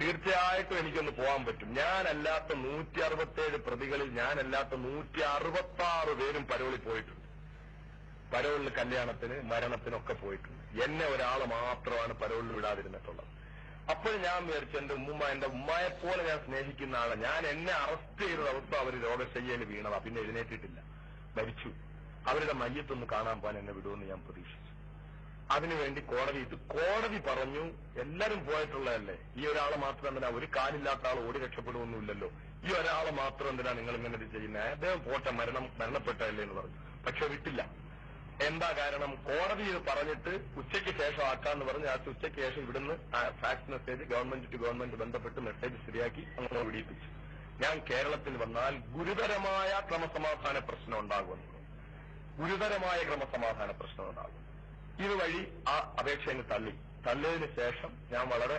തീർച്ചയായിട്ടും എനിക്കൊന്ന് പോകാൻ പറ്റും. ഞാനല്ലാത്ത നൂറ്റി അറുപത്തേഴ് പ്രതികളിൽ ഞാനല്ലാത്ത നൂറ്റി അറുപത്തി ആറ് പേരും പരോളിൽ പോയിട്ടുണ്ട്. പരോളിൽ കല്യാണത്തിന് മരണത്തിനൊക്കെ പോയിട്ടുണ്ട്. എന്നെ ഒരാൾ മാത്രമാണ് പരോളിൽ വിടാതിരുന്നിട്ടുള്ളത്. അപ്പോൾ ഞാൻ വിചാരിച്ചു എന്റെ ഉമ്മ എന്റെ ഉമ്മയെ പോലെ ഞാൻ സ്നേഹിക്കുന്ന ആളെ. ഞാൻ എന്നെ അറസ്റ്റ് ചെയ്ത അവസ്ഥ അവർ രോഗശയ്യയിൽ വീണതാ. പിന്നെ എഴുന്നേറ്റിട്ടില്ല. മരിച്ചു. അവരുടെ മയ്യത്തൊന്ന് കാണാൻ പോകാൻ എന്നെ വിടുമെന്ന് ഞാൻ പ്രതീക്ഷിച്ചു. അതിനുവേണ്ടി കോടതി ഇത് കോടതി പറഞ്ഞു എല്ലാരും പോയിട്ടുള്ളതല്ലേ? ഈ ഒരാളെ മാത്രം എന്തിനാ? ഒരു കാലില്ലാത്ത ആൾ ഓടി രക്ഷപ്പെടുമൊന്നുമില്ലല്ലോ ഈ ഒരാളെ മാത്രം എന്തിനാ നിങ്ങൾ ഇങ്ങനെ ഇത് ചെയ്യുന്നത് അദ്ദേഹം പോട്ടെ മരണം മരണപ്പെട്ടതല്ലേ എന്ന് പറഞ്ഞു. പക്ഷെ വിട്ടില്ല. എന്താ കാരണം? കോടതി ഇത് പറഞ്ഞിട്ട് ഉച്ചയ്ക്ക് ശേഷം ആക്കാന്ന് പറഞ്ഞ് ആ ഉച്ചയ്ക്ക് ശേഷം ഇവിടുന്ന് fax message government to government ബന്ധപ്പെട്ട് മെസ്സേജ് ശരിയാക്കി അങ്ങനെ വിടിയിപ്പിച്ചു. ഞാൻ കേരളത്തിൽ വന്നാൽ ഗുരുതരമായ ക്രമസമാധാന പ്രശ്നം ഉണ്ടാകുമെന്ന് ഗുരുതരമായ ക്രമസമാധാന പ്രശ്നം ഉണ്ടാകും. ഇതുവഴി ആ അപേക്ഷ തള്ളി. തള്ളിയതിനു ശേഷം ഞാൻ വളരെ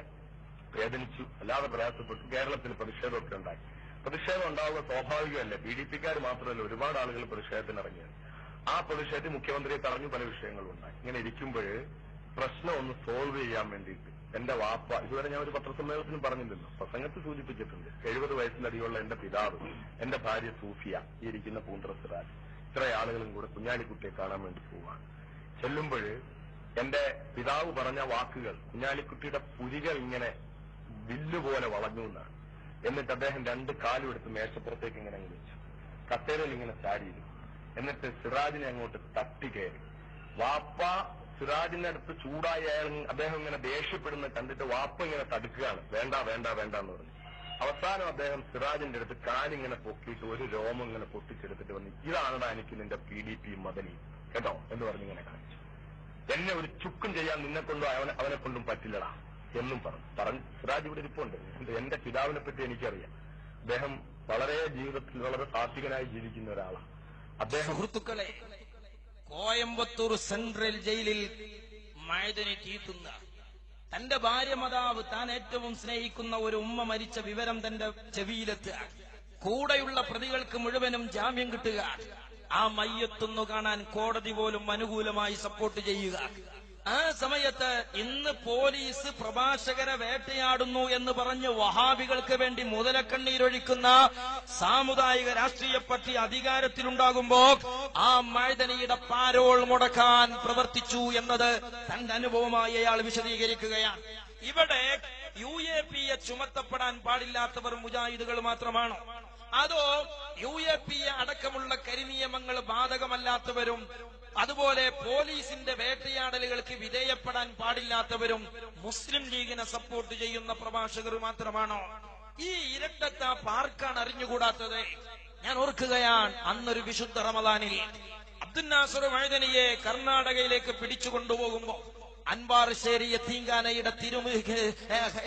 വേദനിച്ചു. അല്ലാതെ പ്രയാസപ്പെട്ടു. കേരളത്തിൽ പ്രതിഷേധമൊക്കെ ഉണ്ടായി. പ്രതിഷേധം ഉണ്ടാവുക സ്വാഭാവികമല്ലേ? ബി ഡി പിക്കാർ മാത്രമല്ല ഒരുപാട് ആളുകൾ പ്രതിഷേധത്തിന് ഇറങ്ങിയത് ആ പ്രതിഷേധത്തിൽ മുഖ്യമന്ത്രിയെ തടഞ്ഞു പല വിഷയങ്ങളും ഉണ്ടായി ഇങ്ങനെ ഇരിക്കുമ്പോൾ പ്രശ്നം ഒന്ന് സോൾവ് ചെയ്യാൻ വേണ്ടിയിട്ട് എന്റെ വാപ്പ ഇതുവരെ ഞാൻ ഒരു പത്രസമ്മേളനത്തിന് പറഞ്ഞില്ലല്ലോ. പ്രസംഗത്തിൽ സൂചിപ്പിച്ചിട്ടുണ്ട്. എഴുപത് വയസ്സിലധികമുള്ള എന്റെ പിതാവ് എന്റെ ഭാര്യ സൂഫിയ ഈ ഇരിക്കുന്ന പൂന്തറ സിറാജ് ഇത്ര ആളുകളും കൂടെ കുഞ്ഞാലിക്കുട്ടിയെ കാണാൻ വേണ്ടി പോവാണ്. ചെല്ലുമ്പോൾ എന്റെ പിതാവ് പറഞ്ഞ വാക്കുകൾ കുഞ്ഞാലിക്കുട്ടിയുടെ പുരികൾ ഇങ്ങനെ വില്ലുപോലെ വളഞ്ഞു എന്നാണ്. എന്നിട്ട് അദ്ദേഹം രണ്ട് കാലും എടുത്ത് മേശപ്പുറത്തേക്ക് ഇങ്ങനെ വെച്ചു കത്തേരയിൽ ഇങ്ങനെ ചാടിയിരുന്നു. എന്നിട്ട് സിറാജിനെ അങ്ങോട്ട് തട്ടി കയറി. വാപ്പ സിറാജിന്റെ അടുത്ത് ചൂടായി അയാൾ അദ്ദേഹം ഇങ്ങനെ ദേഷ്യപ്പെടുന്ന കണ്ടിട്ട് വാപ്പ ഇങ്ങനെ തടുക്കുകയാണ്. വേണ്ട വേണ്ട വേണ്ട എന്ന് പറഞ്ഞു. അവസാനം അദ്ദേഹം സിറാജിന്റെ അടുത്ത് കാലിങ്ങനെ പൊക്കിയിട്ട് ഒരു രോമം ഇങ്ങനെ പൊട്ടിച്ചെടുത്തിട്ട് വന്നു ഇതാണ് എനിക്ക് നിന്റെ പി ഡി പി മദനി. കേട്ടോ? എന്ന് പറഞ്ഞു ഇങ്ങനെ കാണിച്ചു. എന്നെ ഒരു ചുക്കും ചെയ്യാൻ നിന്നെ കൊണ്ടും അവനെ അവനെ കൊണ്ടും പറ്റില്ലടാ. എന്നും പറഞ്ഞു. പറഞ്ഞു സിറാജ് ഇവിടെ ഇരിപ്പുണ്ട്. എന്റെ- പിതാവിനെ പറ്റി എനിക്കറിയാം. അദ്ദേഹം വളരെ ജീവിതത്തിൽ വളരെ സാത്വികനായി ജീവിക്കുന്ന ഒരാളാണ്. അദ്ദേഹം സുഹൃത്തുക്കളെ കോയമ്പത്തൂർ സെൻട്രൽ ജയിലിൽ മഴതിനെ തീത്തുന്ന തന്റെ ഭാര്യ മതാവ് താൻ ഏറ്റവും സ്നേഹിക്കുന്ന ഒരു ഉമ്മ മരിച്ച വിവരം തന്റെ ചെവിയിലെത്തുക. കൂടെയുള്ള പ്രതികൾക്ക് മുഴുവനും ജാമ്യം കിട്ടുക. ആ മയ്യത്തൊന്നു കാണാൻ കോടതി പോലും അനുകൂലമായി സപ്പോർട്ട് ചെയ്യുക. ആ സമയത്ത് ഇന്ന് പോലീസ് പ്രഭാഷകരെ വേട്ടയാടുന്നു എന്ന് പറഞ്ഞ് വഹാബികൾക്ക് വേണ്ടി മുതലക്കണ്ണീരൊഴിക്കുന്ന സാമുദായിക രാഷ്ട്രീയ പാർട്ടി അധികാരത്തിലുണ്ടാകുമ്പോ ആ മൈതനിയുടെ പാരോൾ മുടക്കാൻ പ്രവർത്തിച്ചു എന്നത് തന്റെ അനുഭവമായി അയാൾ വിശദീകരിക്കുകയാണ്. ഇവിടെ യു എ പി എ ചുമത്തപ്പെടാൻ പാടില്ലാത്തവർ മുജാഹിദുകൾ മാത്രമാണോ? അതോ യു എ പി എ അടക്കമുള്ള കരിനിയമങ്ങൾ ബാധകമല്ലാത്തവരും അതുപോലെ പോലീസിന്റെ വേട്ടയാടലുകൾക്ക് വിധേയപ്പെടാൻ പാടില്ലാത്തവരും മുസ്ലിം ലീഗിനെ സപ്പോർട്ട് ചെയ്യുന്ന പ്രഭാഷകർ മാത്രമാണോ? ഈ ഇരട്ടത്ത പാർക്കാണ് അറിഞ്ഞുകൂടാത്തത്. ഞാൻ ഓർക്കുകയാണ് അന്നൊരു വിശുദ്ധ റമദാനിൽ അബ്ദുൽ നാസർ കർണാടകയിലേക്ക് പിടിച്ചുകൊണ്ടുപോകുമ്പോ അൻപാർശ്ശേരി എത്തീങ്കാനയുടെ തിരുമു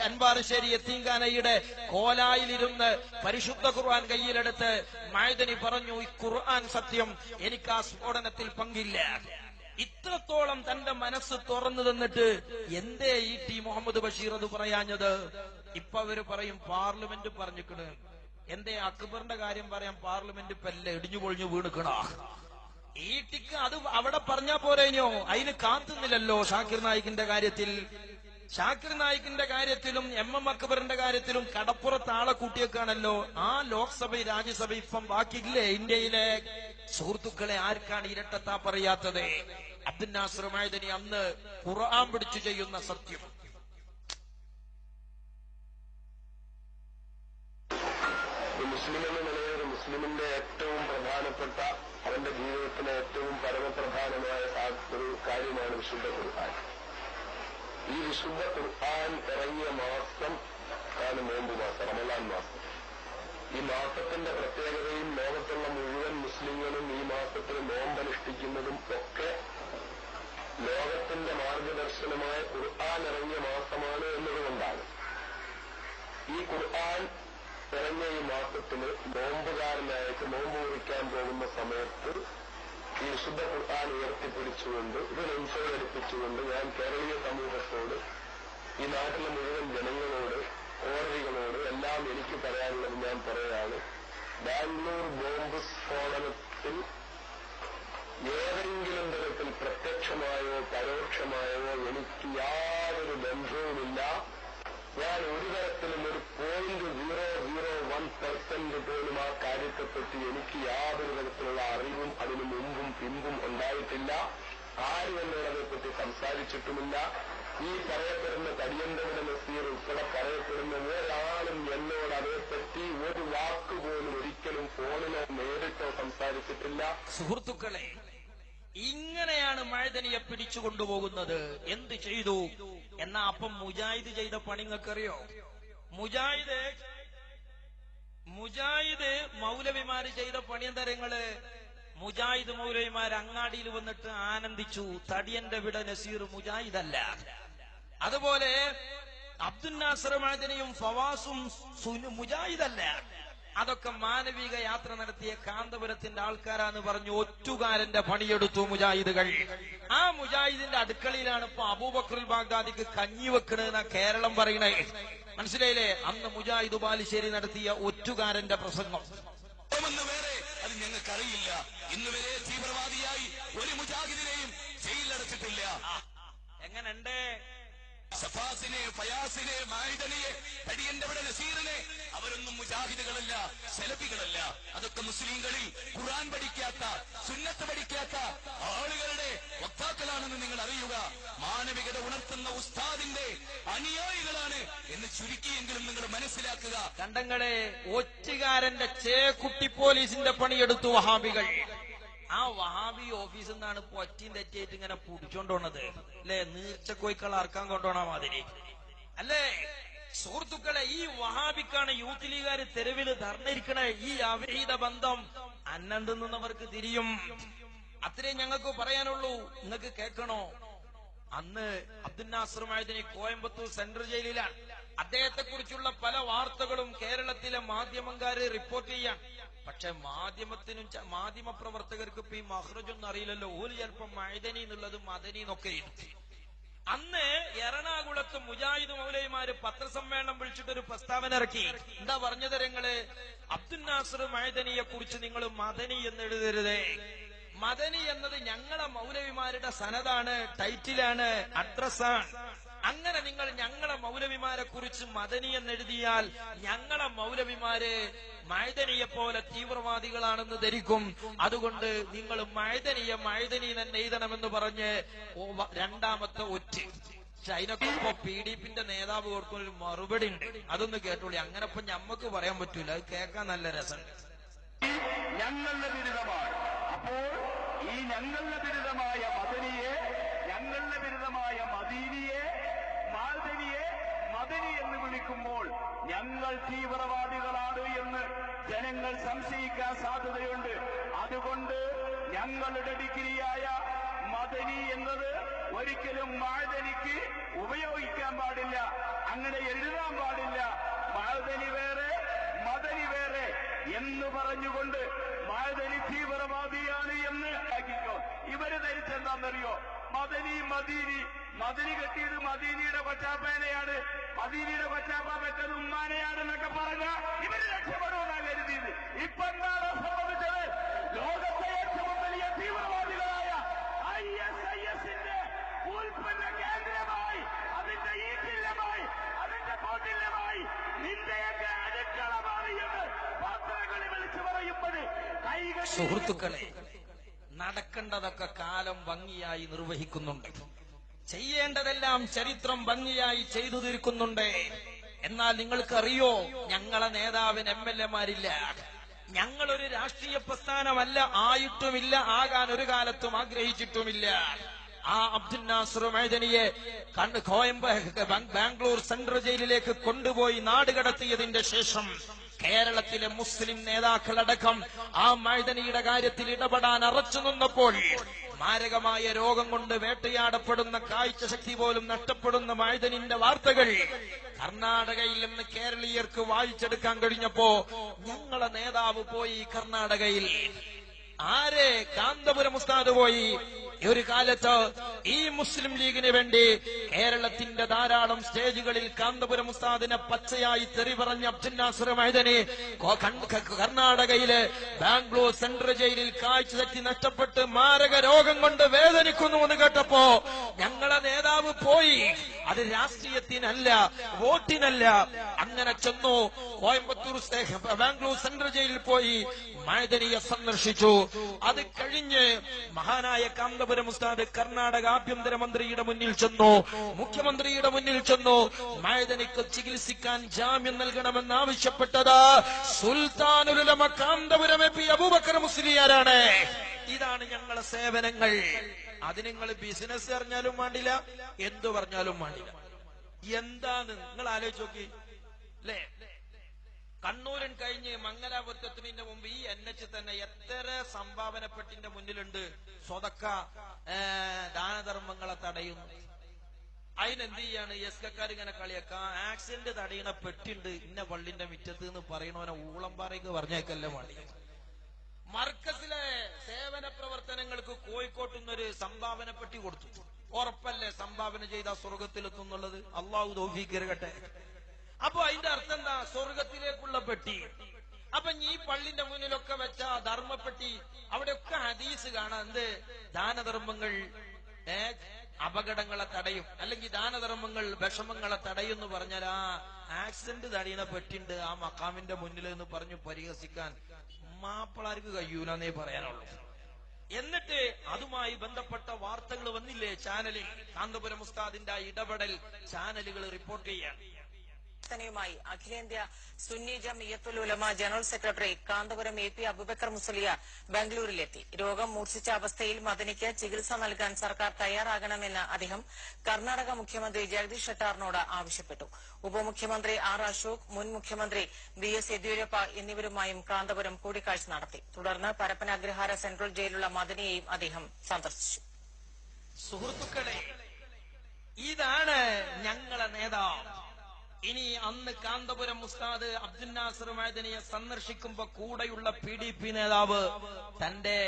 അൻവാറുശ്ശേരി എത്തീങ്കാനയുടെ കോലായിലിരുന്ന് പരിശുദ്ധ ഖുർആൻ കയ്യിലെടുത്ത് മായതനി പറഞ്ഞു ഈ ഖുർആൻ സത്യം എനിക്ക് ആ സ്ഫോടനത്തിൽ പങ്കില്ല. ഇത്രത്തോളം തന്റെ മനസ്സ് തുറന്നു തന്നിട്ട് എന്തേ ഈ ടി. മുഹമ്മദ് ബഷീർ അത് പറയാഞ്ഞത്? ഇപ്പൊ അവർ പറയും പാർലമെന്റ് പറഞ്ഞിക്കണ്. എന്തേ അക്ബറിന്റെ കാര്യം പറയാൻ പാർലമെന്റ് ഇപ്പൊ എല്ലാം ഇടിഞ്ഞു പൊളിഞ്ഞു വീണുക്കണോ? ഈട്ടിക്ക് അത് അവിടെ പറഞ്ഞാ പോരേഞ്ഞോ? അതിന് കാത്തുന്നില്ലല്ലോ ഷാക്കിർ നായിക്കിന്റെ കാര്യത്തിൽ. ഷാക്കിർ നായിക്കിന്റെ കാര്യത്തിലും എം എം അക്ബറിന്റെ കാര്യത്തിലും കടപ്പുറത്ത് ആളെ കൂട്ടിയേക്കാണല്ലോ. ആ ലോക്സഭ രാജ്യസഭ ഇപ്പം ബാക്കിയില്ലേ ഇന്ത്യയിലെ? സുഹൃത്തുക്കളെ ആർക്കാണ് ഇരട്ടത്താ പറയാത്തത്? അബ്ദുൽ മൈദനി അന്ന് ഖുർആൻ പിടിച്ചു ചെയ്യുന്ന സത്യം. മുസ്ലിം എന്ന നിലയിൽ മുസ്ലിമിന്റെ ഏറ്റവും പ്രധാനപ്പെട്ട അവന്റെ ജീവിതത്തിലെ ഏറ്റവും പരമപ്രധാനമായ ഒരു കാര്യമാണ് വിശുദ്ധ ഖുർആൻ. ഈ വിശുദ്ധ ഖുർആൻ ഇറങ്ങിയ മാസം ആണ് നോമ്പ് മാസം റമലാൻ മാസം. ഈ മാസത്തിന്റെ പ്രത്യേകതയും ലോകത്തുള്ള മുഴുവൻ മുസ്ലിങ്ങളും ഈ മാസത്തിൽ നോമ്പനുഷ്ഠിക്കുന്നതും ഒക്കെ ലോകത്തിന്റെ മാർഗദർശനമായ ഖുർആൻ ഇറങ്ങിയ മാസമാണ് എന്നതുകൊണ്ടാണ് ഈ ഖുർആൻ ഇറങ്ങിയ ഈ മാസത്തിൽ നോമ്പുകാരനായിട്ട് നോമ്പ് കുറിക്കാൻ പോകുന്ന സമയത്ത് ഈ വിശുദ്ധ ഖുർആൻ ഉയർത്തിപ്പിടിച്ചുകൊണ്ട് ഇതിനെ നെഞ്ചോടടുപ്പിച്ചുകൊണ്ട് ഞാൻ കേരളീയ സമൂഹത്തോട് ഈ നാട്ടിലെ മുഴുവൻ ജനങ്ങളോട് കോടതികളോട് എല്ലാം എനിക്ക് പറയാനുള്ളത് ഞാൻ പറയാണ് ബാംഗ്ലൂർ ബോംബ് സ്ഫോടനത്തിൽ ഏതെങ്കിലും തരത്തിൽ പ്രത്യക്ഷമായോ പരോക്ഷമായോ എനിക്ക് യാതൊരു ബന്ധവുമില്ല. ഞാൻ ഒരു തരത്തിലും ഒരു point zero zero one percent പോലും ആ കാര്യത്തെപ്പറ്റി എനിക്ക് യാതൊരു തരത്തിലുള്ള അറിവും അതിനു മുമ്പും പിമ്പും ഉണ്ടായിട്ടില്ല. ആരും എന്നോട് അതേപ്പറ്റി സംസാരിച്ചിട്ടുമില്ല. ഈ പറയപ്പെടുന്ന തടിയന്തവിടെ നസീർ ഉൾപ്പെടെ പറയപ്പെടുന്ന ഒരാളും എന്നോട് അതേപ്പറ്റി ഒരു വാക്ക് പോലും ഒരിക്കലും ഫോണിലോ നേരിട്ടോ സംസാരിച്ചിട്ടില്ല. സുഹൃത്തുക്കളെ ഇങ്ങനെയാണ് മഴതനിയെ പിടിച്ചു കൊണ്ടുപോകുന്നത്. എന്ത് ചെയ്തു? എന്നാ അപ്പം മുജാഹിദ് ചെയ്ത പണി നിങ്ങൾക്കറിയോ? മുജാഹിദ് മുജാഹിദ് മൗലവിമാര് ചെയ്ത പണി എന്താ നിങ്ങൾ? മുജാഹിദ് മൗലവിമാർ അങ്ങാടിയിൽ വന്നിട്ട് ആനന്ദിച്ചു. തടിയന്റെ വിട നസീർ മുജാഹിദല്ല. അതുപോലെ അബ്ദുൽ നാസർ മാദിനിയും ഫവാസും മുജാഹിദല്ല. അതൊക്കെ മാനവിക യാത്ര നടത്തിയ കാന്തപുരത്തിന്റെ ആൾക്കാരാന്ന് പറഞ്ഞു ഒറ്റുകാരന്റെ പണിയെടുത്തു മുജാഹിദുകൾ. ആ മുജാഹിദിന്റെ അടുക്കളയിലാണ് ഇപ്പൊ അബൂബക്രുൽ ബാഗ്ദാദിക്ക് കഞ്ഞി വെക്കണെന്ന കേരളം പറയണേ. മനസ്സിലായില്ലേ? അന്ന് മുജാഹിദ് ബാലുശ്ശേരി നടത്തിയ ഒറ്റുകാരന്റെ പ്രസംഗം. വേറെ അത് ഞങ്ങൾക്കറിയില്ല. ഇന്ന് വരെ തീവ്രവാദിയായി ഒരു മുജാഹിദിനെയും ജയിലടച്ചിട്ടില്ല എങ്ങനെണ്ട് സഫാസിനെ ഫയാസിനെ മായിദനെ അവിടെ നസീറിനെ അവരൊന്നും മുജാഹിദുകളല്ല സെലഫികളല്ല. അതൊക്കെ മുസ്ലിങ്ങളിൽ ഖുറാൻ പഠിക്കാത്ത സുന്നത്ത് പഠിക്കാത്ത ആളുകളുടെ വക്താക്കളാണെന്ന് നിങ്ങൾ അറിയുക. മാനവികത ഉണർത്തുന്ന ഉസ്താദിന്റെ അനുയായികളാണ് എന്ന് ചുരുക്കിയെങ്കിലും നിങ്ങൾ മനസ്സിലാക്കുക. കണ്ടങ്ങളെ ഒറ്റുകാരന്റെ ചേക്കുട്ടി പോലീസിന്റെ പണിയെടുത്തു വഹാബികൾ. ആ വഹാബി ഓഫീസിൽ നിന്നാണ് ഇപ്പൊ ഒറ്റയും തെറ്റിയായിട്ട് ഇങ്ങനെ പിടിച്ചോണ്ടോണത് അല്ലെ? നീർച്ചക്കോയ്ക്കൾ അറക്കാൻ കൊണ്ടോണ മാതിരി. അല്ലേ? സുഹൃത്തുക്കളെ ഈ വഹാബിക്കാണ് യൂത്ത് ലീഗുകാർ തെരുവിൽ ധർണിരിക്കണ ഈ അവിഹിത ബന്ധം അന്നന്തിൽ നിന്നവർക്ക് തിരിയും. അത്രേ ഞങ്ങൾക്ക് പറയാനുള്ളൂ. നിങ്ങൾക്ക് കേൾക്കണോ? അന്ന് അബ്ദുൽ മൈദിനി കോയമ്പത്തൂർ സെൻട്രൽ ജയിലിലാണ്. അദ്ദേഹത്തെ കുറിച്ചുള്ള പല വാർത്തകളും കേരളത്തിലെ മാധ്യമക്കാര് റിപ്പോർട്ട് ചെയ്യാൻ. പക്ഷെ മാധ്യമത്തിനും മാധ്യമ പ്രവർത്തകർക്ക് ഇപ്പൊ ഈ മഹ്റജൊന്നും അറിയില്ലല്ലോ. ഓൽ ചിലപ്പോ മൈദനി എന്നുള്ളത് മദനി എന്നൊക്കെ എഴുതി. അന്ന് എറണാകുളത്ത് മുജാഹിദ് മൗലൈമാര് പത്രസമ്മേളനം വിളിച്ചിട്ടൊരു പ്രസ്താവന ഇറക്കി. എന്താ പറഞ്ഞത് നിങ്ങൾ അബ്ദുൽ നാസർ മൈദനിയെ കുറിച്ച് നിങ്ങൾ മദനി എന്ന് എഴുതരുതേ. മദനി എന്നത് ഞങ്ങളെ മൗലവിമാരുടെ സനതാണ് ടൈറ്റിലാണ് അഡ്രസ്സാണ്. അങ്ങനെ നിങ്ങൾ ഞങ്ങളെ മൗലവിമാരെ കുറിച്ച് മദനി എന്നെഴുതിയാൽ ഞങ്ങളെ മൗലവിമാര് മൈതനിയെ പോലെ തീവ്രവാദികളാണെന്ന് ധരിക്കും. അതുകൊണ്ട് നിങ്ങൾ മൈദനിയ മൈദനി തന്നെ എഴുതണമെന്ന് പറഞ്ഞ് രണ്ടാമത്തെ ഒറ്റ. ചൈനക്കൊപ്പം പി ഡി പിന്റെ നേതാവ് കൊടുക്കുന്ന ഒരു മറുപടി ഉണ്ട്. അതൊന്ന് കേട്ടോളി. അങ്ങനെ ഇപ്പൊ ഞമ്മക്ക് പറയാൻ പറ്റൂല. അത് കേൾക്കാൻ നല്ല രസമുണ്ട് ഞങ്ങളുടെ ബിരുദമാണ് അപ്പോൾ ഈ ഞങ്ങളുടെ ബിരുദമായ മദനിയെ ഞങ്ങളുടെ ബിരുദമായ മദീനിയെ മാൽദനിയെ മദനി എന്ന് വിളിക്കുമ്പോൾ ഞങ്ങൾ തീവ്രവാദികളാണ് എന്ന് ജനങ്ങൾ സംശയിക്കാൻ സാധ്യതയുണ്ട്. അതുകൊണ്ട് ഞങ്ങളുടെ ഡിഗ്രിയായ മദനി എന്നത് ഒരിക്കലും മാഴദനിക്ക് ഉപയോഗിക്കാൻ പാടില്ല. അങ്ങനെ എഴുതാൻ പാടില്ല. മാഴദനി വേറെ മദനി വേറെ എന്ന് പറഞ്ഞുകൊണ്ട് മാഴദനി തീവ്രവാദിയാണ് എന്ന് ഇവർ ധരിച്ചെന്താണെന്നറിയോ മദനി മദീനി. മദനി കെട്ടിയത് മദീനിയുടെ പച്ചാപ്പേനെയാണ് മദീനിയുടെ കൊച്ചാപ്പ പെറ്റത് ഉമ്മാനെയാണ് എന്നൊക്കെ പറഞ്ഞ ഇവർ രക്ഷപ്പെടുമെന്നാ കരുതിയത്. ഇപ്പൊ എന്താണ് സംഭവിച്ചത്? ലോകത്തെ ഏറ്റവും വലിയ തീവ്രവാദികളായ ഐ എസ് ഐ എസിന്റെ ഉൽപ്പന്ന കേന്ദ്രമായി അതിന്റെ ഈറ്റില്ലമായി അതിന്റെ കോട്ടില്ലമായി നിന്റെയൊക്കെ അടുക്കള മാറിയത് പത്രങ്ങളിൽ വിളിച്ചു പറയുമ്പോൾ കൈകൾ സുഹൃത്തുക്കളെ നടക്കേണ്ടതൊക്കെ കാലം ഭംഗിയായി നിർവഹിക്കുന്നുണ്ട്. ചെയ്യേണ്ടതെല്ലാം ചരിത്രം ഭംഗിയായി ചെയ്തു തീർക്കുന്നുണ്ട്. എന്നാൽ നിങ്ങൾക്കറിയോ ഞങ്ങളെ നേതാവിന് എം എൽ എമാരില്ല. ഞങ്ങളൊരു രാഷ്ട്രീയ പ്രസ്ഥാനമല്ല ആയിട്ടുമില്ല ആകാൻ ഒരു കാലത്തും ആഗ്രഹിച്ചിട്ടുമില്ല. ആ അബ്ദുൽ നാസർ മൈദനിയെ കോയമ്പ ബാംഗ്ലൂർ സെൻട്രൽ ജയിലിലേക്ക് കൊണ്ടുപോയി നാടുകടത്തിയതിന്റെ ശേഷം കേരളത്തിലെ മുസ്ലിം നേതാക്കളടക്കം ആ മൈതനിയുടെ കാര്യത്തിൽ ഇടപെടാൻ അറച്ചു നിന്നപ്പോൾ മാരകമായ രോഗം കൊണ്ട് വേട്ടയാടപ്പെടുന്ന കാഴ്ച ശക്തി പോലും നഷ്ടപ്പെടുന്ന മൈതനിന്റെ വാർത്തകൾ കർണാടകയിൽ നിന്ന് കേരളീയർക്ക് വായിച്ചെടുക്കാൻ കഴിഞ്ഞപ്പോ ഞങ്ങളെ നേതാവ് പോയി കർണാടകയിൽ. ആരെ? കാന്തപുരം ഉസ്താദ് പോയി. ഒരു കാലത്ത് ഈ മുസ്ലിം ലീഗിന് വേണ്ടി കേരളത്തിന്റെ ധാരാളം സ്റ്റേജുകളിൽ കാന്തപുരം ഉസ്താദിനെ പച്ചയായി തെറി പറഞ്ഞ അബ്ദുൽ നാസർ മൈതനെ കർണാടകയിലെ ബാംഗ്ലൂർ സെൻട്രൽ ജയിലിൽ കാഴ്ച തെറ്റി നഷ്ടപ്പെട്ട് മാരക രോഗം കൊണ്ട് വേദനിക്കുന്നു എന്ന് കേട്ടപ്പോ ഞങ്ങളെ നേതാവ് പോയി. അത് രാഷ്ട്രീയത്തിനല്ല വോട്ടിനല്ല. അങ്ങനെ ചെന്നു കോയമ്പത്തൂർ ബാംഗ്ലൂർ സെൻട്രൽ ജയിലിൽ പോയി മൈതനിയെ സന്ദർശിച്ചു. അത് കഴിഞ്ഞ് മഹാനായ കാന്തപുരം ഉസ്താദ് കർണാടക ആഭ്യന്തരമന്ത്രിയുടെ മുന്നിൽ ചെന്നു. മുഖ്യമന്ത്രിയുടെ മുന്നിൽ ചെന്നു. മൈദനിക്ക് ചികിത്സിക്കാൻ ജാമ്യം നൽകണമെന്ന് ആവശ്യപ്പെട്ടത് സുൽത്താനുലമ കാന്തപുരം എ പി അബൂബക്കർ മുസ്ലിയാരാണ്. ഇതാണ് ഞങ്ങളെ സേവനങ്ങൾ. അത് നിങ്ങൾ ബിസിനസ് അറിഞ്ഞാലും വേണ്ടില്ല എന്തു പറഞ്ഞാലും വേണ്ടില്ല. എന്താണ്? നിങ്ങൾ ആലോചിച്ച് നോക്കി. അല്ലേ മംഗലാപുരത്തെത്തുന്നതിന്റെ മുമ്പ് ഈ എൻ എച്ച് തന്നെ എത്ര സംഭാവനപ്പെട്ടിന്റെ മുന്നിലുണ്ട്. സ്വതക്ക ദാനധർമ്മങ്ങളെ തടയുന്നു. അതിനെന്ത് ചെയ്യാണ് എസ് കക്കാർ ഇങ്ങനെ കളിയാക്കാം. ആക്സിഡന്റ് തടയണ പെട്ടിണ്ട് ഇന്ന പള്ളിന്റെ മുറ്റത്ത് എന്ന് പറയണവനെ ഊളംപാറയ്ക്ക് പറഞ്ഞേക്കല്ലേ വേണ്ടി? മർക്കസിലെ സേവന പ്രവർത്തനങ്ങൾക്ക് കോഴിക്കോട്ട് നിന്നൊരു സംഭാവന പെട്ടി കൊടുത്തു. ഉറപ്പല്ലേ സംഭാവന ചെയ്ത സ്വർഗത്തിലെത്തുന്നുള്ളത്? അള്ളാഹു തോഫീക്കരുകട്ടെ അപ്പൊ അതിന്റെ അർത്ഥം എന്താ? സ്വർഗത്തിലേക്കുള്ള പെട്ടി. അപ്പൊ ഈ പള്ളിന്റെ മുന്നിലൊക്കെ വെച്ച ധർമ്മപ്പെട്ടി അവിടെയൊക്കെ ഹദീസ് കാണാം. എന്ത്? ദാനധർമ്മങ്ങൾ അപകടങ്ങളെ തടയും. അല്ലെങ്കിൽ ദാനധർമ്മങ്ങൾ വിഷമങ്ങളെ തടയും എന്ന് പറഞ്ഞാൽ ആ ആക്സിഡന്റ് തടയുന്ന പെട്ടിണ്ട് ആ മക്കാമിന്റെ മുന്നിൽ എന്ന് പറഞ്ഞു പരിഹസിക്കാൻ മാപ്പിളാർക്ക് കഴിയൂലെന്നേ പറയാനുള്ളൂ. എന്നിട്ട് അതുമായി ബന്ധപ്പെട്ട വാർത്തകൾ വന്നില്ലേ ചാനലിൽ? കാന്തപുരം ഉസ്താദിന്റെ ഇടപെടൽ ചാനലുകൾ റിപ്പോർട്ട് ചെയ്യാൻ. പ്രാർത്ഥനയുമായി അഖിലേന്ത്യാ Sunni Jamiyyathul Ulama general secretary Kanthapuram A P Abubakar Musliyar ബംഗളൂരിലെത്തി. രോഗം മൂർച്ഛിച്ച അവസ്ഥയിൽ മദനിക്ക് ചികിത്സ നൽകാൻ സർക്കാർ തയ്യാറാകണമെന്ന് അദ്ദേഹം കർണാടക മുഖ്യമന്ത്രി ജഗദീഷ് ഷെട്ടാറിനോട് ആവശ്യപ്പെട്ടു. ഉപമുഖ്യമന്ത്രി ആർ അശോക് മുൻ മുഖ്യമന്ത്രി ബി എസ് യെദ്യൂരപ്പ എന്നിവരുമായും കാന്തപുരം കൂടിക്കാഴ്ച നടത്തി. തുടർന്ന് പരപ്പന അഗ്രഹാര സെൻട്രൽ ജയിലുള്ള മദനിയെയും അദ്ദേഹം സന്ദർശിച്ചു. സുഹൃത്തുക്കളെ ഇതാണ് ഞങ്ങളെ നേതാവ്. ഇനി അന്ന് കാന്തപുരം മുസ്താദ് അബ്ദുൽ നാസർ മൈദനിയെ സന്ദർശിക്കുമ്പോ കൂടെയുള്ള പി ഡി പി നേതാവ് തന്റെ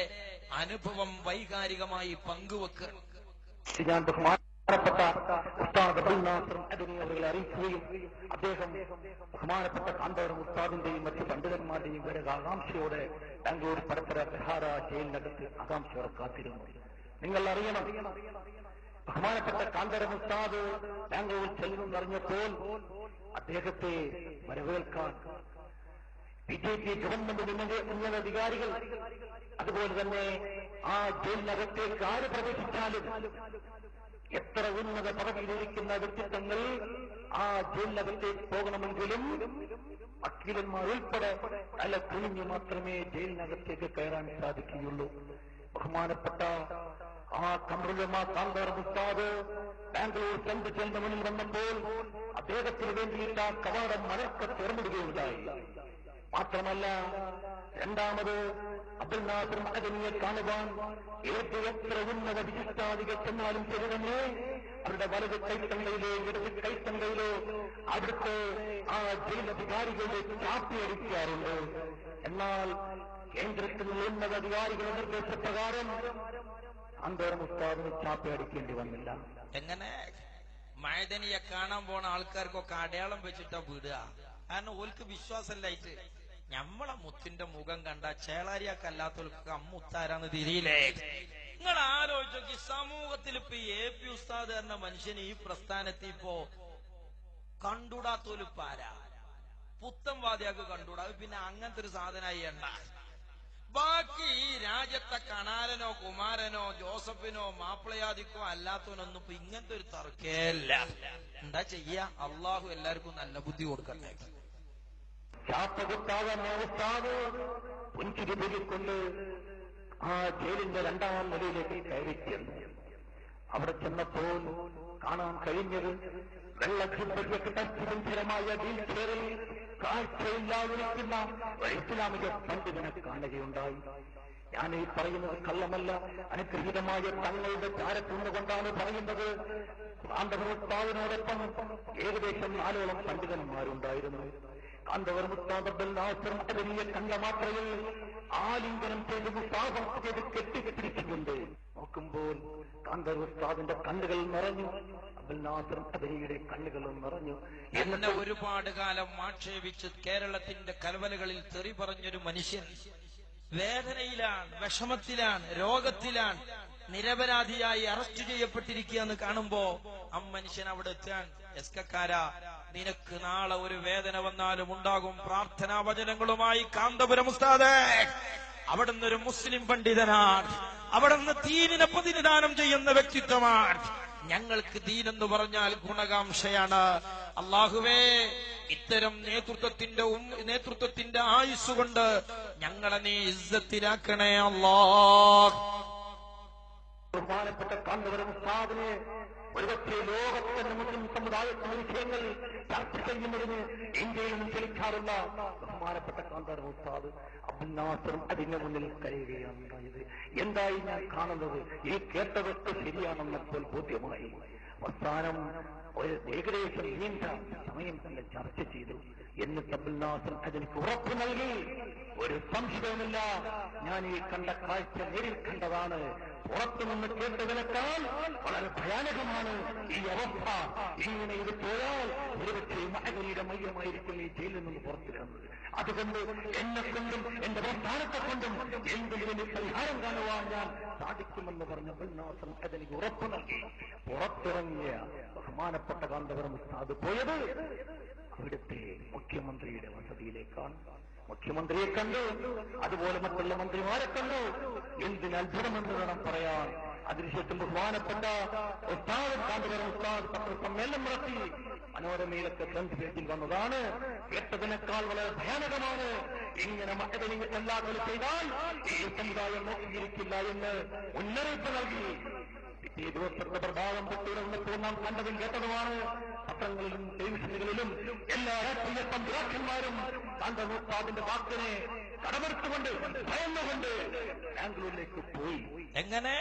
അനുഭവം വൈകാരികമായി പങ്കുവെക്കുക ഞാൻ ബഹുമാനപ്പെട്ട ഉസ്താദ് അബ്ദുൽ നാസർ അറിയിക്കുകയും അദ്ദേഹം ബഹുമാനപ്പെട്ട കാന്തപുരം ഉസ്താദിന്റെയും മറ്റ് പണ്ഡിതന്മാരുടെയും വരെ ആകാംക്ഷയോടെ ബാംഗ്ലൂർ പരപ്പര ബിഹാര ജയിലിനകത്ത് ആകാംക്ഷയോടെ കാത്തിരുന്നു. നിങ്ങൾ അറിയണം ബഹുമാനപ്പെട്ട കാന്തപുരം ഉസ്താദ് ബാംഗ്ലൂർ ചെല്ലുമെന്നറിഞ്ഞപ്പോൾ അദ്ദേഹത്തെ വരവേൽക്കാൻ ബി ജെ പി ഗവൺമെന്റ് ഉന്നത അധികാരികൾ അതുപോലെ തന്നെ ആ ജയിലിനകത്തേക്ക് ആര് പ്രവേശിച്ചാലും എത്ര ഉന്നത പദവിയിലിരിക്കുന്ന വ്യക്തിത്വങ്ങൾ ആ ജയിലിനകത്തേക്ക് പോകണമെങ്കിലും വക്കീലന്മാർ ഉൾപ്പെടെ അല്ല കുനിഞ്ഞ് മാത്രമേ ജയിലിനകത്തേക്ക് കയറാൻ സാധിക്കുകയുള്ളൂ. ബഹുമാനപ്പെട്ട ആ കമറുലമ കാന്തർ മുസ്താദ് ബാംഗ്ലൂർ ജയിലിന് മുന്നിൽ വന്നപ്പോൾ അദ്ദേഹത്തിന് വേണ്ടിയിട്ട് ആ കവാടം മലക്കെ തുറന്നിടുകയുണ്ടായി. മാത്രമല്ല രണ്ടാമത് അബ്ദുൽ നാസർ മഹദനിയെ കാണുവാൻ ഏത് എത്ര ഉന്നത വിശിഷ്ടാദികൾ ചെന്നാലും ശരി തന്നെ അവരുടെ വലത് കൈത്തങ്കയിലോ ഇടത് കൈത്തങ്കയിലോ അവിടുത്തെ ആ ജയിലധികാരികളുടെ ചാപ്പി അടിക്കാറുണ്ട്. എന്നാൽ കേന്ദ്രത്തിൽ ഉന്നത അധികാരികളുടെ നിർദ്ദേശപ്രകാരം അന്തോരം ഉസ്താദിന് ചാപ്പി അടിക്കേണ്ടി വന്നില്ല. എങ്ങനെ? മഴതനിയെ കാണാൻ പോണ ആൾക്കാർക്കൊക്കെ അടയാളം വെച്ചിട്ടാ വിടുക. കാരണം ഓൽക്ക് വിശ്വാസമില്ലായിട്ട് ഞമ്മളെ മുത്തിന്റെ മുഖം കണ്ട ചേളാരിയാക്കല്ലാത്തവർക്ക് അമ്മുത്താരാന്ന് തിരിയില്ലേ? നിങ്ങൾ ആലോചിച്ചു സമൂഹത്തിൽ ഇപ്പൊ എ പി ഉസ്താദ് എന്ന മനുഷ്യന് ഈ പ്രസ്ഥാനത്തിൽ ഇപ്പോ കണ്ടുടാത്തോലിപ്പാരാ പുത്തൻവാദിയാക്ക് വാദിയാക്ക് കണ്ടുടാ. പിന്നെ അങ്ങനത്തെ ഒരു സാധനമായി എണ്ണ. ബാക്കി ഈ രാജ്യത്തെ കണാലനോ കുമാരനോ ജോസഫിനോ മാപ്പിളയാദിക്കോ അല്ലാത്തവനൊന്നും ഇപ്പൊ ഇങ്ങനത്തെ ഒരു തർക്കേല്ല എന്താ ചെയ്യാ? അള്ളാഹു എല്ലാവർക്കും നല്ല ബുദ്ധി കൊടുക്കട്ടെ. പുഞ്ചിരി ആ ജയിലിന്റെ രണ്ടാം നിലയിലേക്ക് കയറി ചെന്നു. അവിടെ ചെന്നപ്പോൾ കാണാൻ കഴിഞ്ഞത് വെള്ളത്തിൽ വെള്ളച്ചുമ്പയ്ക്ക് ടച്ചുബന്ധരമായ വീൽ ചെയറിൽ കാഴ്ചയില്ലാതിരിക്കുന്ന ഇസ്ലാമിക പണ്ഡിതനെ കാണുകയുണ്ടായി. ഞാൻ ഈ പറയുന്നത് കള്ളമല്ല അനുഗ്രഹീതമായ തങ്ങളുടെ ചാരത്തുന്നുകൊണ്ടാണ് പറയുന്നത്. കാന്തപുരത്താവിനോടൊപ്പം ഏകദേശം നാലോളം പണ്ഡിതന്മാരുണ്ടായിരുന്നു. ഉസ്താദ് നാസർ അതിനെ കണ്ട മാത്രയിൽ ആലിംഗനം ചെയ്ത് പാപം ചെയ്ത് കെട്ടിക്കെട്ടിരിക്കുന്നുണ്ട് നോക്കുമ്പോൾ താങ്കൾ ഉസ്താദിന്റെ കണ്ണുകൾ നിറഞ്ഞു. അബ്ദുൽ നാസർ അതിരിയുടെ കണ്ണുകളും നിറഞ്ഞു. എന്നെ ഒരുപാട് കാലം ആക്ഷേപിച്ച് കേരളത്തിന്റെ കലവലകളിൽ തെറി പറഞ്ഞൊരു മനുഷ്യൻ വേദനയിലാണ് വിഷമത്തിലാണ് രോഗത്തിലാണ് നിരപരാധിയായി അറസ്റ്റ് ചെയ്യപ്പെട്ടിരിക്കുക എന്ന് കാണുമ്പോ ആ മനുഷ്യൻ അവിടെ എത്താൻ എസ്കക്കാര നിനക്ക് നാളെ ഒരു വേദന വന്നാലും ഉണ്ടാകും. പ്രാർത്ഥനാ വചനങ്ങളുമായി കാന്തപുരം ഉസ്താദേ അവിടുന്ന് ഒരു മുസ്ലിം പണ്ഡിതനാണ്. അവിടുന്ന് തീനിനെ പ്രതിനിധാനം ചെയ്യുന്ന വ്യക്തിത്വമാണ്. ഞങ്ങൾക്ക് ദീനെന്ന് പറഞ്ഞാൽ ഗുണകാംക്ഷയാണ്. അള്ളാഹുവേ ഇത്തരം നേതൃത്വത്തിന്റെ നേതൃത്വത്തിന്റെ ആയുസ് കൊണ്ട് ഞങ്ങളെ നീ ഇസ്സത്തിലാക്കണേ അള്ളാഹ്. ബഹുമാനപ്പെട്ട ഉസ്താദിനെ ഒരുപക്ഷെ ലോകത്തിന്റെ മുസ്ലിം സമുദായത്തിന്റെ വിഷയങ്ങൾ ചർച്ച ചെയ്യുന്നതിന് ഇന്ത്യയിൽ നിന്ന് ചലിക്കാറുള്ള ബഹുമാനപ്പെട്ട കാന്താർ ഉസ്താദ് അബ്ദുൽ നാസറും അതിന്റെ മുന്നിൽ കരയുകയാണ് ഉണ്ടായത്. എന്തായി ഞാൻ കാണുന്നത്? ഈ കേട്ടതൊക്കെ ശരിയാണെന്നപ്പോൾ ബോധ്യമായി. അവസാനം ഒരു ഏകദേശം നീണ്ട സമയം തന്നെ ചർച്ച ചെയ്തു. എന്നിട്ട് അബ്ദുൽ നാസർ അതെനിക്ക് ഉറപ്പ് നൽകി. ഒരു സംശയവുമില്ല. ഞാൻ ഈ കണ്ട കാഴ്ച നേരിൽ കണ്ടതാണ്. പുറത്തുനിന്ന് കേട്ടതിനേക്കാൾ വളരെ ഭയാനകമാണ് ഈ അവസ്ഥ. ഇങ്ങനെ ഇത് പോയാൽ ഒരുപക്ഷെ മഹകരിയുടെ മയ്യമായിരിക്കും ഈ ജയിലിൽ നിന്ന് പുറത്തിരുന്നത് അതുകൊണ്ട് എന്നെ കൊണ്ടും എന്റെ പ്രസ്ഥാനത്തെ കൊണ്ടും എന്തെങ്കിലും പരിഹാരം കാണുവാൻ ഞാൻ സാധിക്കുമെന്ന് പറഞ്ഞ ബിൽനാസം അതെനിക്ക് ഉറപ്പ് നൽകി. പുറത്തിറങ്ങിയ ബഹുമാനപ്പെട്ട കാന്തപുരം അത് പോയത് അവിടുത്തെ മുഖ്യമന്ത്രിയുടെ വസതിയിലേക്കാണ്. മുഖ്യമന്ത്രിയെ കണ്ടു അതുപോലെ മറ്റുള്ള മന്ത്രിമാരെ കണ്ടു. എന്തിന് അത്ഭുതമെന്ന് വേണം പറയാൻ? അതിനുശേഷം ബഹുമാനപ്പെട്ട ഉസ്താദ് കാന്തപുരം ഉസ്താദ് പത്രസമ്മേളനം നടത്തി. മനോരമയിലൊക്കെ ഫ്രണ്ട് വന്നതാണ്. കേട്ടതിനേക്കാൾ വളരെ ഭയാനകമാണ്. ഇങ്ങനെ മഹദനിങ്ങല്ലാതെ ചെയ്താൽ ഈ സമുദായം നോക്കിയിരിക്കില്ല എന്ന് മുന്നറിയിപ്പ് നൽകി. ഈ ദിവസത്തെ പ്രഭാവം തൊട്ടുടർന്നപ്പോൾ നാം കണ്ടതും കേട്ടതുമാണ്. പത്രങ്ങളിലും ടെലിവിഷനുകളിലും എല്ലാ രാഷ്ട്രീയ സംരക്ഷന്മാരും കാന്തനോസ്താദിന്റെ വാക്കിനെ കടമെടുത്തുകൊണ്ട് ഭയന്നുകൊണ്ട് ബാംഗ്ലൂരിലേക്ക് പോയി. എങ്ങനെ?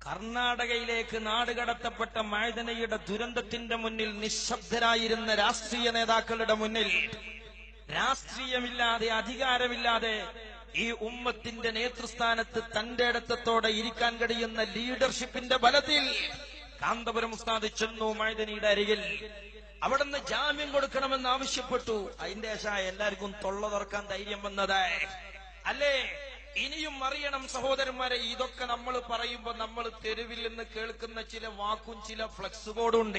കർണാടകയിലേക്ക് നാടുകടത്തപ്പെട്ട മഴതനയുടെ ദുരന്തത്തിന്റെ മുന്നിൽ നിശബ്ദരായിരുന്ന രാഷ്ട്രീയ നേതാക്കളുടെ മുന്നിൽ രാഷ്ട്രീയമില്ലാതെ അധികാരമില്ലാതെ ഈ ഉമ്മത്തിന്റെ നേതൃസ്ഥാനത്ത് തന്റെ ഇടത്തത്തോടെ ഇരിക്കാൻ കഴിയുന്ന ലീഡർഷിപ്പിന്റെ ബലത്തിൽ കാന്തപുരം ഉസ്താദ് ചെന്നു മൈദനിയുടെ അരികിൽ അവിടുന്ന് ജാമ്യം കൊടുക്കണമെന്ന് ആവശ്യപ്പെട്ടു. അതിന്റെ ശേഷം എല്ലാവർക്കും തൊള്ള തുറക്കാൻ ധൈര്യം വന്നത്. അല്ലേ? ഇനിയും അറിയണം സഹോദരന്മാരെ ഇതൊക്കെ നമ്മൾ പറയുമ്പോ നമ്മൾ തെരുവിൽ നിന്ന് കേൾക്കുന്ന ചില വാക്കും ചില ഫ്ലക്സ് ബോർഡും ഉണ്ട്.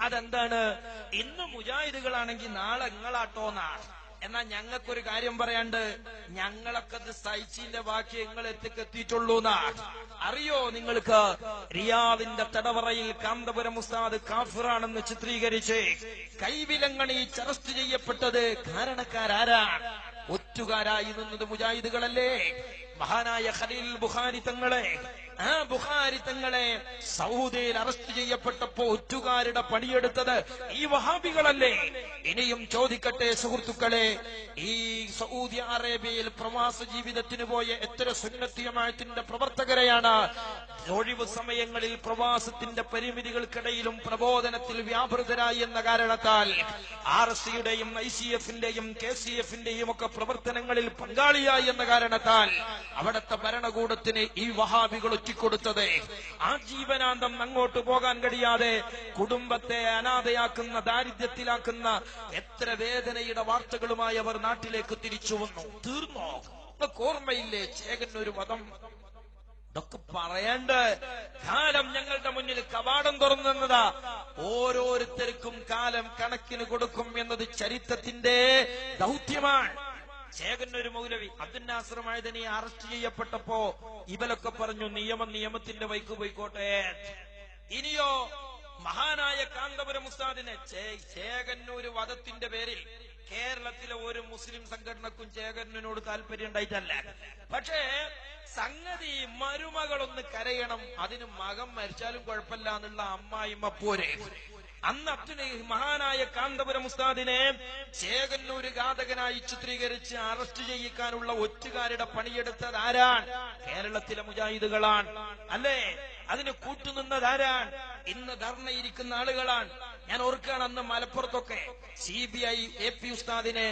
അതെന്താണ്? ഇന്ന് മുജാഹിദുകളാണെങ്കിൽ നാളെ നിങ്ങളാട്ടോന്നാണ് എന്നാ ഞങ്ങൾക്കൊരു കാര്യം പറയാണ്ട് ഞങ്ങളൊക്കെ അത് സഹിച്ചിന്റെ ബാക്കി നിങ്ങൾ എത്തിക്കെത്തിയിട്ടുള്ളൂ അറിയോ നിങ്ങൾക്ക്? റിയാദിന്റെ തടവറയിൽ കാന്തപുരം ഉസ്താദ് കാഫിറാണെന്ന് ചിത്രീകരിച്ച് കൈവിലങ്ങണി അറസ്റ്റ് ചെയ്യപ്പെട്ടത് കാരണക്കാരാരാ? ഒറ്റുകാരായി നിന്നത് മുജാഹിദുകളല്ലേ? മഹാനായ ഖലീൽ ബുഖാരി തങ്ങളെ. ആ ബുഖാരി തങ്ങളെ സൗദിയിൽ അറസ്റ്റ് ചെയ്യപ്പെട്ടപ്പോ ഒറ്റുകാരുടെ പണിയെടുത്തത് ഈ വഹാബികളല്ലേ? ഇനിയും ചോദിക്കട്ടെ സുഹൃത്തുക്കളെ ഈ സൗദി അറേബ്യയിൽ പ്രവാസ ജീവിതത്തിന് പോയ എത്ര സുന്നത്തിയമായത്തിന്റെ പ്രവർത്തകരെയാണ്? ഒഴിവ് സമയങ്ങളിൽ പ്രവാസത്തിന്റെ പരിമിതികൾക്കിടയിലും പ്രബോധനത്തിൽ വ്യാപൃതരായി എന്ന കാരണത്താൽ ആർ എസ് സിയുടെയും ഐ സി എഫിന്റെയും കെ സി എഫിന്റെയും ഒക്കെ പ്രവർത്തനങ്ങളിൽ പങ്കാളിയായി എന്ന കാരണത്താൽ അവിടുത്തെ ഭരണകൂടത്തിന് ഈ വഹാബികൾ ഒറ്റിക്കൊടുത്തത് ആ ജീവനാന്തം അങ്ങോട്ട് പോകാൻ കഴിയാതെ കുടുംബത്തെ അനാഥയാക്കുന്ന ദാരിദ്ര്യത്തിലാക്കുന്ന എത്ര വേദനയുടെ വാർത്തകളുമായി അവർ നാട്ടിലേക്ക് തിരിച്ചു വന്നു. തീർന്നോ? ഓർമ്മയില്ലേ? ഒരു മതം ഇതൊക്കെ പറയണ്ട് കാലം ഞങ്ങളുടെ മുന്നിൽ കവാടം തുറന്നെന്നതാ ഓരോരുത്തർക്കും കാലം കണക്കിന് കൊടുക്കും എന്നത് ചരിത്രത്തിന്റെ ദൗത്യമാണ്. ചേകന്നൊരു മൗലവി. അബ്ദുൽ നാസർ മൈദനി അറസ്റ്റ് ചെയ്യപ്പെട്ടപ്പോ ഇവലൊക്കെ പറഞ്ഞു നിയമം നിയമത്തിന്റെ വൈക്ക് പോയിക്കോട്ടെ. ഇനിയോ മഹാനായ കാന്തപുരം ഉസ്താദിനെ ചേ- ചേകന്നൂര് വധത്തിന്റെ പേരിൽ കേരളത്തിലെ ഒരു മുസ്ലിം സംഘടനക്കും ചേകന്നൂരിനോട് താല്പര്യം ഉണ്ടായിട്ടല്ല. പക്ഷേ സംഗതി മരുമകളൊന്ന് കരയണം അതിന് മകം മരിച്ചാലും കുഴപ്പമില്ല എന്നുള്ള അമ്മായിമ്മ പോരെ. അന്ന് അർജുന മഹാനായ കാന്തപുരം ഉസ്താദിനെ ചേകന്നൂര് ഘാതകനായി ചിത്രീകരിച്ച് അറസ്റ്റ് ചെയ്യിക്കാനുള്ള ഒറ്റുകാരുടെ പണിയെടുത്തത് ആരാണ്? കേരളത്തിലെ മുജാഹിദുകളാണ്. അല്ലേ? അതിന് കൂട്ടുനിന്നത് ആരാണ്? ഇന്ന് ധർണയിരിക്കുന്ന ആളുകളാണ്. ഞാൻ ഓർക്കുകയാണ് അന്ന് മലപ്പുറത്തൊക്കെ C B I A P ഉസ്താദിനെ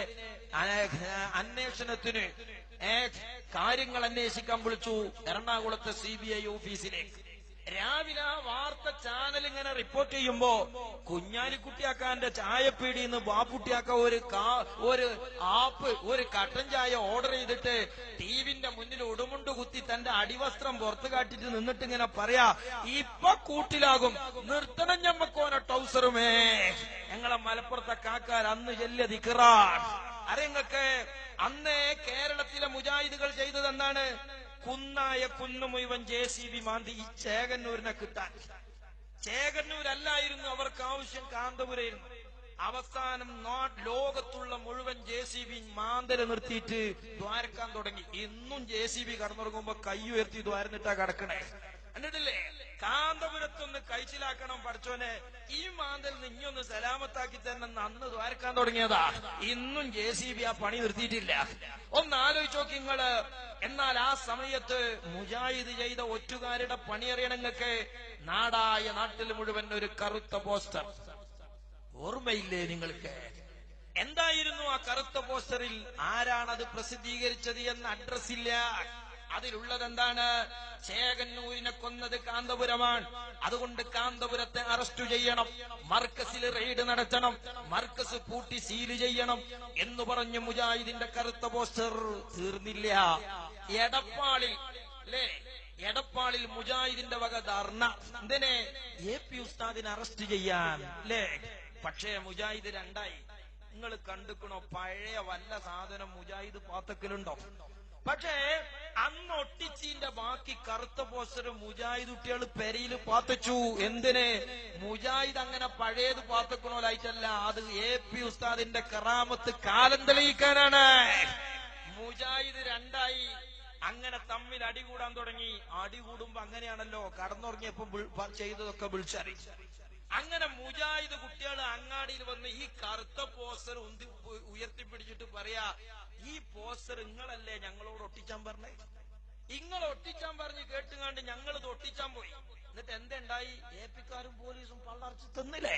അന്വേഷണത്തിന് കാര്യങ്ങൾ അന്വേഷിക്കാൻ വിളിച്ചു എറണാകുളത്തെ സി ബി ഐ ഓഫീസിലേക്ക്. രാവിലെ വാർത്ത ചാനൽ ഇങ്ങനെ റിപ്പോർട്ട് ചെയ്യുമ്പോ കുഞ്ഞാലിക്കുട്ടിയാക്കാന്റെ ചായപ്പീടിന്ന് ബാപ്പുട്ടിയാക്ക ഒരു കാ- ഒരു ആപ്പ് ഒരു കട്ടൻ ചായ ഓർഡർ ചെയ്തിട്ട് ടിവിന്റെ മുന്നിൽ ഉടുമുണ്ട് കുത്തി തന്റെ അടിവസ്ത്രം പുറത്തു കാട്ടിട്ട് നിന്നിട്ട് ഇങ്ങനെ പറയാ ഇപ്പൊ കൂട്ടിലാകും. നിർത്തണം ഞമ്മക്കോന ടൗസറുമേ. ഞങ്ങളെ മലപ്പുറത്തെ കാക്കാർ അന്ന് ചെല്ലിയ ദിക്കറാൻ അറിയങ്ങൾക്ക് അന്ന് കേരളത്തിലെ മുജാഹിദുകൾ ചെയ്തത് എന്താണ് കുന്നായ കുന്നു മുഴുവൻ ജെ സി ബി മാന്തി ഈ ചേകന്നൂരിനെ കിട്ടാൻ. ചേകന്നൂരല്ലായിരുന്നു അവർക്ക് ആവശ്യം കാന്തപുരയിരുന്നു അവസാനം ലോകത്തുള്ള മുഴുവൻ ജെ സി ബി മാന്തര നിർത്തിയിട്ട് ദ്വാരക്കാൻ തുടങ്ങി. ഇന്നും ജെ സി ബി കടന്നുറങ്ങുമ്പോ കൈ ഉയർത്തി ദ്വാരന്നിട്ടാ കിടക്കണേ. കണ്ടിട്ടില്ലേ? കാന്തപുരത്തൊന്ന് കഴിച്ചിലാക്കണം പഠിച്ചോനെ ഈ മാന്തൽ നിഞ്ഞൊന്ന് സലാമത്താക്കി തന്നെ അന്ന് ദ്വാരക്കാൻ തുടങ്ങിയതാ. ഇന്നും ജെ സി ബി ആ പണി നിർത്തിയിട്ടില്ല. ഒന്ന് ആലോചിച്ചോ നിങ്ങൾ. എന്നാൽ ആ സമയത്ത് മുജാഹിദ് ചെയ്ത ഒറ്റുകാരുടെ പണിയറിയണങ്ങൾക്ക് നാടായ നാട്ടിൽ മുഴുവൻ ഒരു കറുത്ത പോസ്റ്റർ. ഓർമ്മയില്ലേ നിങ്ങൾക്ക്? എന്തായിരുന്നു ആ കറുത്ത പോസ്റ്ററിൽ? ആരാണത് പ്രസിദ്ധീകരിച്ചത് എന്ന അഡ്രസ് ഇല്ല അതിലുള്ളത് എന്താണ് ചേകന്നൂരിനെ കൊന്നത് കാന്തപുരമാണ്. അതുകൊണ്ട് കാന്തപുരത്തെ അറസ്റ്റ് ചെയ്യണം. മർക്കസിൽ റെയ്ഡ് നടത്തണം. മർക്കസ് പൂട്ടി സീൽ ചെയ്യണം എന്ന് പറഞ്ഞ് മുജാഹിദിന്റെ കറുത്ത പോസ്റ്റർ തീർന്നില്ല. എടപ്പാളിൽ അല്ലേ? എടപ്പാളിൽ മുജാഹിദിന്റെ വക ധർണ. എന്തിനെ? എ പി ഉസ്താദിനെ അറസ്റ്റ് ചെയ്യാൻ അല്ലേ? പക്ഷേ മുജാഹിദ് രണ്ടായി. നിങ്ങൾ കണ്ടുക്കണോ? പഴയ വല്ല സാധനം മുജാഹിദ് പാത്തക്കലുണ്ടോ പക്ഷേ അന്ന് ഒട്ടിച്ചീന്റെ ബാക്കി കറുത്ത പോസ്റ്റർ മുജാഹിദ് കുട്ടികൾ പെരയിൽ പാത്തച്ചു. എന്തിന്? മുജാഹിദ് അങ്ങനെ പഴയത് പാത്തക്കണോലായിട്ടല്ല അത് എ പി ഉസ്താദിന്റെ കറാമത്ത് കാലം തെളിയിക്കാനാണ്. മുജാഹിദ് രണ്ടായി. അങ്ങനെ തമ്മിൽ അടികൂടാൻ തുടങ്ങി. അടികൂടുമ്പോ അങ്ങനെയാണല്ലോ. കടന്നുറങ്ങിയപ്പോ ചെയ്തതൊക്കെ വിളിച്ചറി. അങ്ങനെ മുജാഹിദ് കുട്ടികൾ അങ്ങാടിയിൽ വന്ന് ഈ കറുത്ത പോസ്റ്റർ ഉയർത്തിപ്പിടിച്ചിട്ട് പറയാ ഈ പോസ്റ്റർ നിങ്ങളല്ലേ ഞങ്ങളോട് ഒട്ടിക്കാൻ പറഞ്ഞേ? ഇങ്ങൾ ഒട്ടിക്കാൻ പറഞ്ഞ് കേട്ടുകാണ്ട് ഞങ്ങൾ ഇത് ഒട്ടിച്ചാൻ പോയി. എന്നിട്ട് എന്തുണ്ടായി? എ പിക്കാരും പോലീസും പള്ളർച്ച് തിന്നില്ലേ?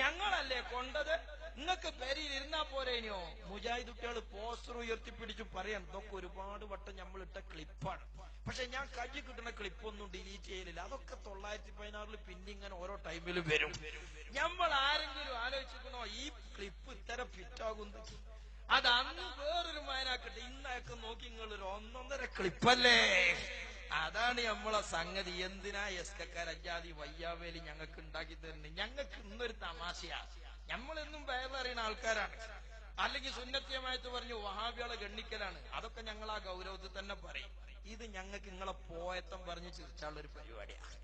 ഞങ്ങളല്ലേ കൊണ്ടത്? നിങ്ങൾക്ക് പെരിയിൽ ഇരുന്നാ പോരേനോ മുജാഹിദ് കുട്ടികൾ പോസ്റ്റർ ഉയർത്തിപ്പിടിച്ചു പറയാൻ ഇതൊക്കെ ഒരുപാട് വട്ടം നമ്മൾ ഇട്ട ക്ലിപ്പാണ്. പക്ഷെ ഞാൻ കയ്യിൽ കിട്ടുന്ന ക്ലിപ്പൊന്നും ഡിലീറ്റ് ചെയ്യലില്ല. അതൊക്കെ തൊള്ളായിരത്തി പതിനാറിൽ പിന്നെ ഇങ്ങനെ ഓരോ ടൈമിലും വരും. നമ്മൾ ആരെങ്കിലും ആലോചിക്കണോ ഈ ക്ലിപ്പ് ഇത്തരം ഫിറ്റാകുന്നു അത് അന്ന് വേറൊരു മാനാക്കട്ടെ ഇന്നൊക്കെ നോക്കി നിങ്ങൾ ഒരു ഒന്നൊന്നര ക്ലിപ്പല്ലേ? അതാണ് നമ്മളെ സംഗതി. എന്തിനാ എസ് കക്കാർ അജാതി വയ്യാവേലി ഞങ്ങൾക്ക് ഉണ്ടാക്കി തരുന്നത് ഞങ്ങൾക്ക് ഇന്നൊരു തമാശയാ. നമ്മളെന്നും പേരറിയുന്ന ആൾക്കാരാണ്. അല്ലെങ്കിൽ സുന്നത്യമായിട്ട് പറഞ്ഞു വഹാബികളെ ഗണ്ണിക്കലാണ്. അതൊക്കെ ഞങ്ങൾ ആ ഗൗരവത്തിൽ തന്നെ പറയും. ഇത് ഞങ്ങൾക്ക് നിങ്ങളെ പോയത്തം പറഞ്ഞ് ചിരിച്ചാളൊരു പരിപാടിയാണ്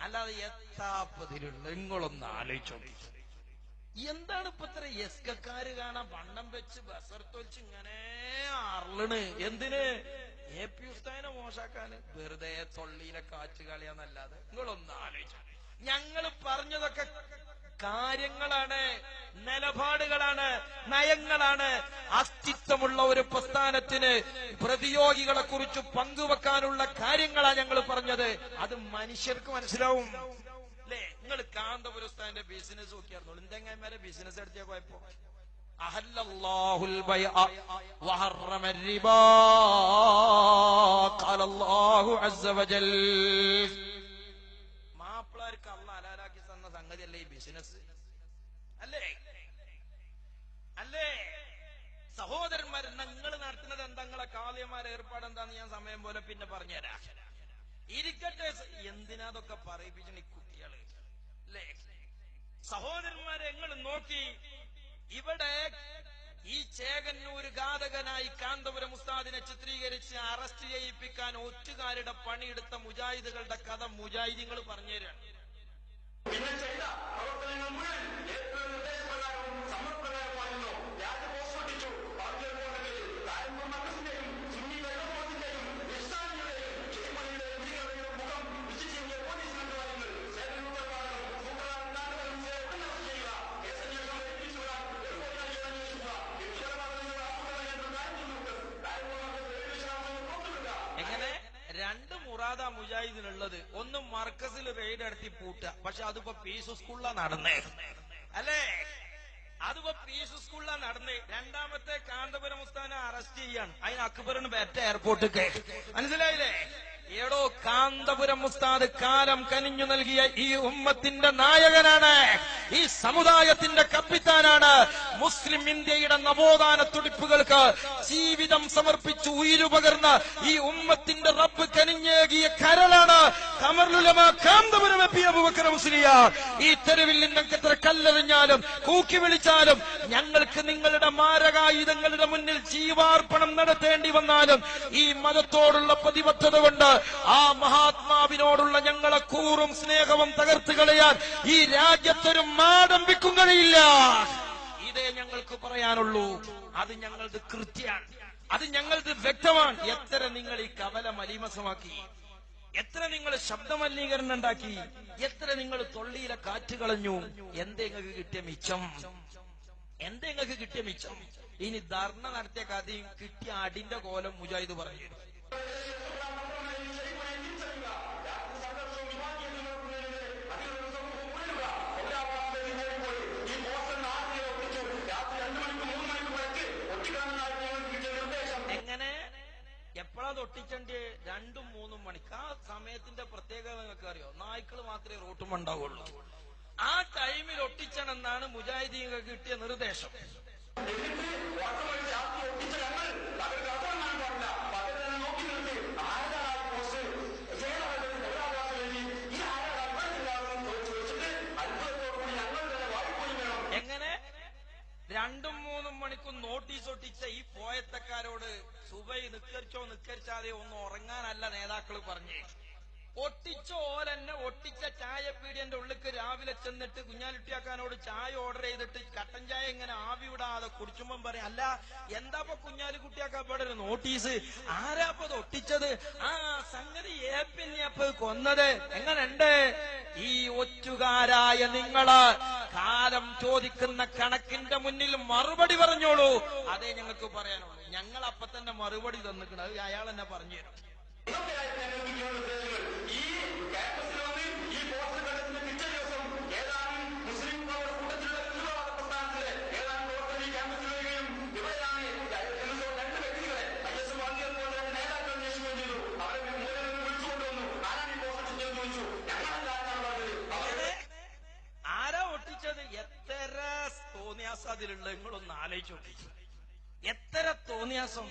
അല്ലാതെ എത്താപ്പതിലുള്ള നിങ്ങളൊന്ന് ആലോചിച്ചോ എന്താണ് ഇപ്പൊ ഇത്ര എസ്കക്കാര് കാണാൻ വണ്ണം വെച്ച് ബസർത്തൊലിച്ച് ഇങ്ങനെ അറളണ് എന്തിന്? എ പി ഉസ്താനെ മോശാക്കാന്? വെറുതെ തൊള്ളിയിലെ കാറ്റ് കളിയാന്നല്ലാതെ. നിങ്ങളൊന്ന് ആലോചിച്ചു. ഞങ്ങൾ പറഞ്ഞതൊക്കെ കാര്യങ്ങളാണ് നിലപാടുകളാണ് നയങ്ങളാണ്. അസ്തിത്വമുള്ള ഒരു പ്രസ്ഥാനത്തിന് പ്രതിയോഗികളെ കുറിച്ച് പങ്കുവെക്കാനുള്ള കാര്യങ്ങളാണ് ഞങ്ങൾ പറഞ്ഞത്. അത് മനുഷ്യർക്ക് മനസ്സിലാവും. നിങ്ങൾ കാന്തപുരസ്ഥാന്റെ ബിസിനസ് നോക്കിയാർന്നോളൂ എന്തെങ്ങനെ ബിസിനസ് എടുത്തിയ കുഴപ്പം അഹല്ലല്ലാഹുൽ ബൈഅ വഹറമ الربا قال الله عز وجل മാപ്പിളാർക്ക് അല്ല ഹലാലാക്കി തന്ന സംഗതിയല്ലേ ഈ ബിസിനസ് അല്ലേ അല്ലേ സഹോദരന്മാർ നിങ്ങൾ നടത്തുന്നത് എന്താ നിങ്ങളെ കാവ്യമാരെ ഏർപ്പാട് എന്താന്ന് ഞാൻ സമയം പോലെ പിന്നെ പറഞ്ഞുതരാം ഇരിക്കട്ടെ സ- എന്തിനാ അതൊക്കെ പറയിപ്പിച്ചണ ഈ കുട്ടികള് അല്ലേ സഹോദരന്മാരെ നിങ്ങൾ നോക്കി. ഇവിടെ ഈ ചേകന്നൂര് ഘാതകനായി കാന്തപുരം ഉസ്താദിനെ ചിത്രീകരിച്ച് അറസ്റ്റ് ചെയ്യിപ്പിക്കാൻ ഒറ്റുകാരുടെ പണിയെടുത്ത മുജാഹിദുകളുടെ കഥ മുജാഹിദിങ്ങൾ പറഞ്ഞുതരാണ്. പിന്നെ ചെയ്ത? മർക്കസിൽ അടുത്ത് പൂട്ടുക. പക്ഷെ അതിപ്പോ പീസ് സ്കൂളിലാ നടന്നേ. അല്ലേ? അതിപ്പോ പീസ് സ്കൂളിലാ നടന്നേ. രണ്ടാമത്തെ കാന്തപുരം ഉസ്താനെ അറസ്റ്റ് ചെയ്യാണ്. അതിന് അക്ബറിന് ബെറ്റ എയർപോർട്ടിൽ മനസ്സിലായില്ലേ? എടോ കാന്തപുരം മുസ്താദ് കാലം കനിഞ്ഞു നൽകിയ ഈ ഉമ്മത്തിന്റെ നായകനാണ്. ഈ സമുദായത്തിന്റെ കപ്പിത്താനാണ് മുസ്ലിം ഇന്ത്യയുടെ നവോത്ഥാന തുടിപ്പുകൾക്ക് ജീവിതം സമർപ്പിച്ചു ഉയരുപകർന്ന ഈ ഉമ്മത്തിന്റെ റബ്ബ് കനിഞ്ഞേകിയ കരളാണ് കമർലുലമ കാന്തപുരം എപ്പിയ അബൂബക്കർ മുസ്ലിയ. ഈ തെരുവിൽ നിങ്ങൾക്ക് എത്ര കല്ലെറിഞ്ഞാലും കൂക്കി വിളിച്ചാലും ഞങ്ങൾക്ക് നിങ്ങളുടെ മാരകായുധങ്ങളുടെ മുന്നിൽ ജീവാർപ്പണം നടത്തേണ്ടി വന്നാലും ഈ മതത്തോടുള്ള പ്രതിബദ്ധത കൊണ്ട് ആ മഹാത്മാവിനോടുള്ള ഞങ്ങളെ കൂറും സ്നേഹവും തകർത്ത് കളയാൻ ഈ രാജ്യത്തൊരു മാടമ്പിക്കും കഴിയില്ല. ഇതേ ഞങ്ങൾക്ക് പറയാനുള്ളൂ. അത് ഞങ്ങളുടെ കൃത്യമാണ്. അത് ഞങ്ങളുടെ വ്യക്തമാണ്. എത്ര നിങ്ങൾ ഈ കവല മലീമസമാക്കി? എത്ര നിങ്ങൾ ശബ്ദമലിനീകരണം ഉണ്ടാക്കി? എത്ര നിങ്ങൾ തൊള്ളിയിലെ കാറ്റ് കളഞ്ഞു? എന്തേ നിങ്ങൾക്ക് കിട്ടിയ മിച്ചം? എന്തേ നിങ്ങൾക്ക് കിട്ടിയ മിച്ചം? ഇനി ധർണ നടത്തിയ കഥയും കിട്ടിയ അടിന്റെ കോലം മുജാഹിദ് പറഞ്ഞു എങ്ങനെ തൊട്ടിച്ചണ്ട് രണ്ടും മൂന്നും മണിക്ക് ആ സമയത്തിന്റെ പ്രത്യേകത നിങ്ങൾക്ക് അറിയോ? നായ്ക്കൾ മാത്രമേ റൂട്ടും ഉണ്ടാവുള്ളൂ. ആ ടൈമിൽ ഒട്ടിച്ചണെന്നാണ് മുജാഹിദീങ്ങൾക്ക് കിട്ടിയ നിർദ്ദേശം. രണ്ടും മണിക്കൂർ നോട്ടീസ് ഒട്ടിച്ച ഈ പോയത്തക്കാരോട് സുബൈ നിക്കരിച്ചോ നിക്കരിച്ചാതെ ഒന്ന് ഉറങ്ങാനല്ല നേതാക്കൾ പറഞ്ഞേ. ഒട്ടിച്ച ഓലെന്നെ ഒട്ടിച്ച ചായ പീടിയന്റെ ഉള്ളിക്ക് രാവിലെ ചെന്നിട്ട് കുഞ്ഞാലുട്ടിയാക്കാനോട് ചായ ഓർഡർ ചെയ്തിട്ട് കട്ടൻ ചായ ഇങ്ങനെ ആവി വിടാതെ കുടിച്ചുമ്പം പറയും അല്ല എന്താപ്പ കുഞ്ഞാലിക്കുട്ടിയാക്കാൻ ഇവിടെ ഒരു നോട്ടീസ്? ആരാപ്പത് ഒട്ടിച്ചത്? ആ സംഗതി ഏപ്പിന്നെയപ്പ കൊന്നത്. എങ്ങനെണ്ട് ഈ ഒറ്റുകാരായ നിങ്ങൾ കാലം ചോദിക്കുന്ന കണക്കിന്റെ മുന്നിൽ മറുപടി പറഞ്ഞോളൂ. അതേ ഞങ്ങൾക്ക് പറയാനുള്ളൂ. ഞങ്ങൾ അപ്പൊ തന്നെ മറുപടി തന്നിട്ടുണ്ട്. അയാൾ എന്നെ പറഞ്ഞു തരും. അങ്ങനെ ആരാ ഒട്ടിച്ചത് എത്ര തോന്നിയാസം അതിലുള്ള നിങ്ങളൊന്ന് ആലോചിച്ച് എത്ര തോന്നിയാസം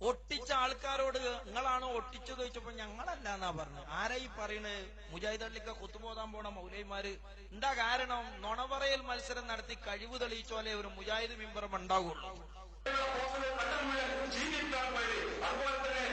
ഒട്ടിച്ച ആൾക്കാരോട് നിങ്ങളാണോ ഒട്ടിച്ചത് ചോദിച്ചപ്പോ ഞങ്ങളല്ല എന്നാ പറഞ്ഞു ആരായി പറയണ് മുജാഹിദ് അള്ളിക്ക കുത്തുപോതാൻ പോണ മൗലൈമാര് എന്താ കാരണം? നുണപറയൽ മത്സരം നടത്തി കഴിവ് തെളിയിച്ചോലെ ഒരു മുജാഹിദ് മെമ്പറും ഉണ്ടാകുള്ളൂ അതുപോലെ തന്നെ